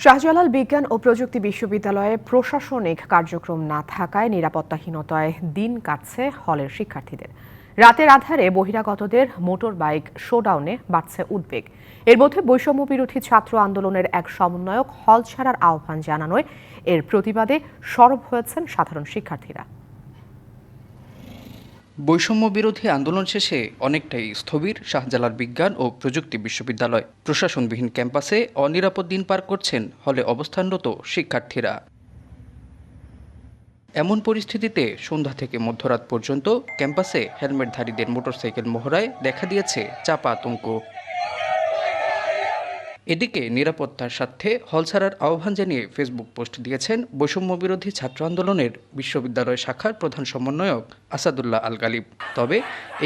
শাহজালাল বিজ্ঞান ও প্রযুক্তি বিশ্ববিদ্যালয়ে প্রশাসনিক কার্যক্রম না থাকায় নিরাপত্তাহীনতায় দিন কাটছে হলের শিক্ষার্থীদের। রাতের আধারে বহিরাগতদের মোটর বাইক শোডাউনে বাড়ছে উদ্বেগ। এর মধ্যে বৈষম্য বিরোধী ছাত্র আন্দোলনের এক সমন্বয়ক হল ছাড়ার আহ্বান জানানোয় এর প্রতিবাদে সরব হয়েছেন সাধারণ শিক্ষার্থীরা। বৈষম্য বিরোধী আন্দোলন শেষে অনেকটাই স্থবির শাহজালাল বিজ্ঞান ও প্রযুক্তি বিশ্ববিদ্যালয়। প্রশাসনবিহীন ক্যাম্পাসে অনিরাপদ দিন পার করছেন হলে অবস্থানরত শিক্ষার্থীরা। এমন পরিস্থিতিতে সন্ধ্যা থেকে মধ্যরাত পর্যন্ত ক্যাম্পাসে হেলমেটধারীদের মোটরসাইকেল মহড়ায় দেখা দিয়েছে চাপা আতঙ্ক। এদিকে নিরাপত্তার স্বার্থে হল ছাড়ার আহ্বান জানিয়ে ফেসবুক পোস্ট দিয়েছেন বৈষম্যবিরোধী ছাত্র আন্দোলনের বিশ্ববিদ্যালয় শাখার প্রধান সমন্বয়ক আসাদুল্লাহ আল গালিব। তবে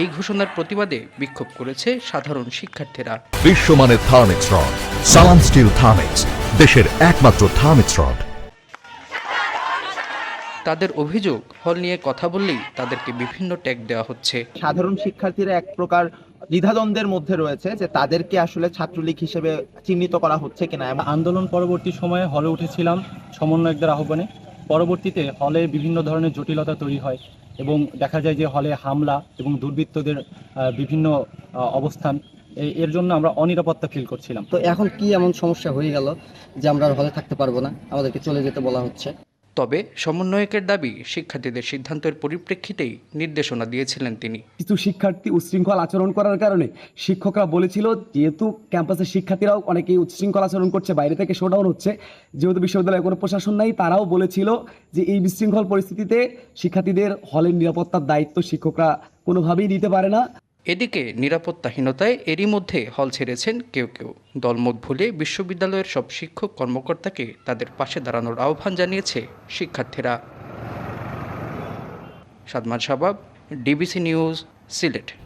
এই ঘোষণার প্রতিবাদে বিক্ষোভ করেছে সাধারণ শিক্ষার্থীরা। বিশ্বমানের Thermex rod, Salam steel Thermex, দেশের একমাত্র থার্মিক্স রড। তাদের অভিযোগ হল নিয়ে কথা বললেই তাদেরকে বিভিন্ন ট্যাগ দেওয়া হচ্ছে। সাধারণ শিক্ষার্থীরা এক প্রকার দ্বিধাদ্বন্দ্বের মধ্যে রয়েছে যে তাদেরকে আসলে ছাত্রলীগ হিসেবে চিহ্নিত করা হচ্ছে কিনা এবং আন্দোলন পরবর্তী সময়ে হলে উঠেছিলাম সমন্বয়কদের আহ্বানে। পরবর্তীতে হলে বিভিন্ন ধরনের জটিলতা তৈরি হয় এবং দেখা যায় যে হলে হামলা এবং দুর্বৃত্তদের বিভিন্ন অবস্থান। এর জন্য আমরা অনিরাপত্তা ফিল করছিলাম। তো এখন কি এমন সমস্যা হয়ে গেল যে আমরা আর হলে থাকতে পারব না? আমাদেরকে চলে যেতে বলা হচ্ছে। তবে সমন্বয়কের দাবি শিক্ষার্থীদের সিদ্ধান্তের পরিপ্রেক্ষিতেই নির্দেশনা দিয়েছিলেন তিনি। কিছু শিক্ষার্থী উচ্ছৃঙ্খল আচরণ করার কারণে শিক্ষকরা বলেছিল, যেহেতু ক্যাম্পাসের শিক্ষার্থীরাও অনেকেই উচ্ছৃঙ্খল আচরণ করছে, বাইরে থেকে শোডাউন হচ্ছে। যেহেতু বিশ্ববিদ্যালয়ে কোনো প্রশাসন নাই, তারাও বলেছিল যে এই বিশৃঙ্খল পরিস্থিতিতে শিক্ষার্থীদের হলের নিরাপত্তার দায়িত্ব শিক্ষকরা কোনোভাবেই নিতে পারে না। এদিকে নিরাপত্তাহীনতায় এরই মধ্যে হল ছেড়েছেন কেউ কেউ। দলমত ভুলে বিশ্ববিদ্যালয়ের সব শিক্ষক কর্মকর্তাকে তাদের পাশে দাঁড়ানোর আহ্বান জানিয়েছে শিক্ষার্থীরা। Sadman Sabab, DBC news, Sylhet.